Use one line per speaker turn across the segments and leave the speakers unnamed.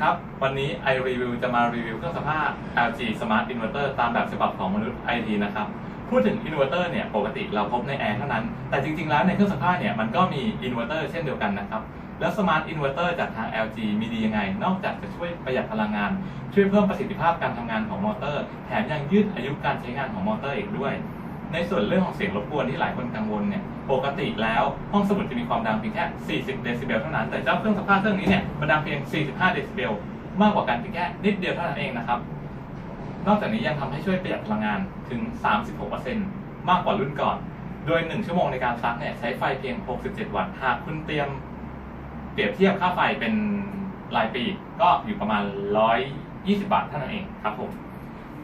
ครับ วันนี้ iReview จะมารีวิวเครื่องซักผ้า LG Smart Inverter ตามแบบฉบับของมนุษย์ IT นะครับ พูดถึงอินเวอร์เตอร์เนี่ย ปกติเราพบในแอร์เท่านั้น แต่จริงๆ แล้วในเครื่องซักผ้าเนี่ย มันก็มีอินเวอร์เตอร์เช่นเดียวกันนะครับ แล้วสมาร์ทอินเวอร์เตอร์จากทาง LG มีดียังไง นอกจากจะช่วยประหยัดพลังงาน ช่วยเพิ่มประสิทธิภาพการทำงานของมอเตอร์ แถมยังยืดอายุการใช้งานของมอเตอร์อีกด้วย ในส่วนเรื่องของเสียงรบกวนที่หลายคนกังวลเนี่ยปกติแล้วห้องสมุดจะมีความดังเพียงแค่ 40 เดซิเบลเท่านั้น แต่เจ้าเครื่องซักผ้าเครื่องนี้เนี่ยมันดังเพียง 45 เดซิเบลมากกว่ากันเพียงแค่นิดเดียวเท่านั้นเองนะครับ นอกจากนี้ยังทำให้ช่วยประหยัดพลังงานถึง 36%มากกว่ารุ่นก่อน โดย 1 ชั่วโมงในการซักเนี่ยใช้ไฟเพียง 67 วัตต์ หากคุณเตรียมเปรียบเทียบค่าไฟเป็นรายปีก็อยู่ประมาณ 120 บาทเท่านั้นเองครับผม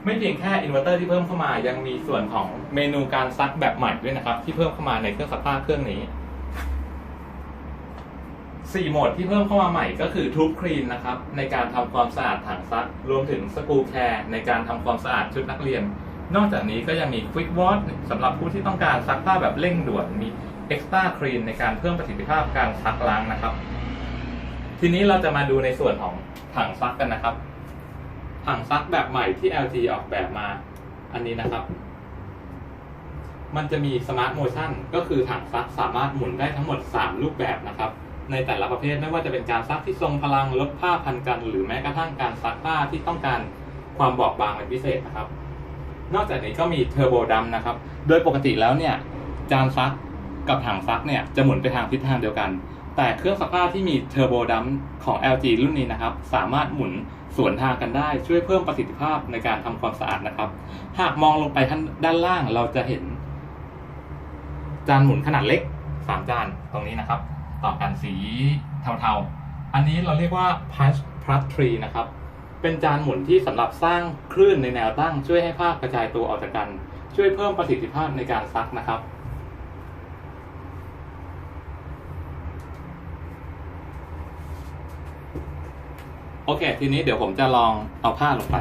ไม่เพียงแค่อินเวอร์เตอร์ที่เพิ่มเข้ามา ยังมีส่วนของเมนูการซักแบบใหม่ด้วยนะครับ ที่เพิ่มเข้ามาในเครื่องซักผ้าเครื่องนี้4โหมดที่เพิ่มเข้ามาใหม่ก็คือทูบคลีนนะครับในการทำความสะอาดถังซัก รวมถึงสกูแคร์ในการทำความสะอาดชุดนักเรียน นอกจากนี้ก็ยังมี Quick Wash สำหรับผู้ที่ต้องการซักผ้าแบบเร่งด่วนมี Extra Clean ในการเพิ่มประสิทธิภาพการซักล้างนะครับ ทีนี้เราจะมาดูในส่วนของถังซักกันนะครับ ถังซักแบบใหม่ที่ LG ออกแบบมา อันนี้นะครับ มันจะมี Smart Motion ก็คือถังซักสามารถหมุนได้ทั้งหมด 3 รูปแบบนะครับ ในแต่ละประเภทไม่ว่าจะเป็นการซักที่ทรงพลังลดผ้าพันกัน หรือแม้กระทั่งการซักผ้าที่ต้องการความบอบบางเป็นพิเศษนะครับ นอกจากนี้ก็มีเทอร์โบดัมนะครับ โดยปกติแล้วเนี่ย จานซักกับถังซักเนี่ยจะหมุนไปทางทิศทางเดียวกัน แต่เครื่องซักผ้าที่มีเทอร์โบดัมของ LG รุ่นนี้นะครับ สามารถหมุนสวนทางกันได้ช่วยเพิ่มประสิทธิภาพในการทำความสะอาดนะครับ หากมองลงไปข้างด้านล่างเราจะเห็น จานหมุนขนาดเล็ก3จานตรงนี้นะครับ ต่อกันสีเทาๆ อันนี้เราเรียกว่า Punch Plus t r e นะครับ เป็นจานหมุนที่สำหรับสร้างคลื่นในแนวตั้ง ช่วยให้ผ้ากระจายตัวออกจากกัน ช่วยเพิ่มประสิทธิภาพในการซักนะครับ โอเค ทีนี้เดี๋ยวผมจะลองเอาผ้าลงไป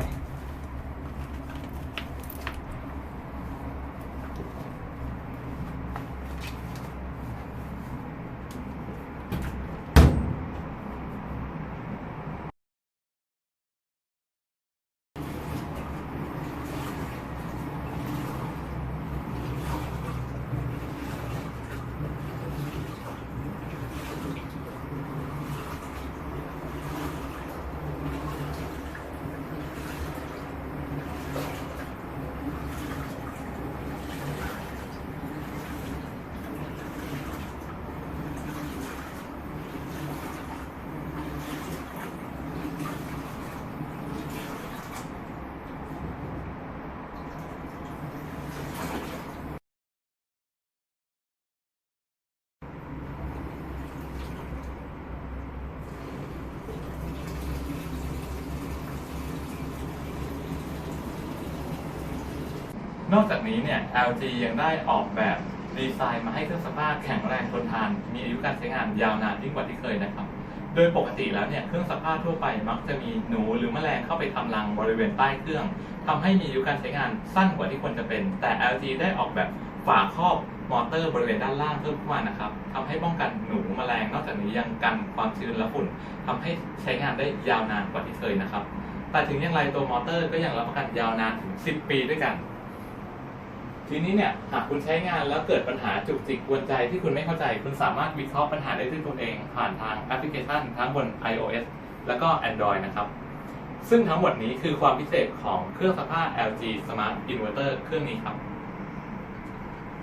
นอกจากนี้เนี่ย LG ยังได้ออกแบบดีไซน์มาให้เครื่องซักผ้าแข็งแรงทนทาน มีอายุการใช้งานยาวนานยิ่งกว่าที่เคยนะครับ โดยปกติแล้วเนี่ยเครื่องซักผ้าทั่วไปมักจะมีหนูหรือแมลงเข้าไปทำรังบริเวณใต้เครื่องทำให้มีอายุการใช้งานสั้นกว่าที่ควรจะเป็น แต่ LG ได้ออกแบบฝาครอบมอเตอร์บริเวณด้านล่างเพิ่มขึ้นมานะครับทำให้ป้องกันหนูแมลงนอกจากนี้ยังกันความชื้นและฝุ่นทำให้ใช้งานได้ยาวนานกว่าที่เคยนะครับ แต่ถึงอย่างไรตัวมอเตอร์ก็ยังรับประกันยาวนานถึง 10 ปีด้วยกัน ทีนี้เนี่ยหากคุณใช้งานแล้วเกิดปัญหาจุกจิกกวนใจที่คุณไม่เข้าใจ คุณสามารถวิเคราะห์ปัญหาได้ด้วยตนเอง ผ่านทางแอปพลิเคชันทั้งบน iOS แล้วก็ Android นะครับ ซึ่งทั้งหมดนี้คือความพิเศษของเครื่องซักผ้า LG Smart Inverter เครื่องนี้ครับ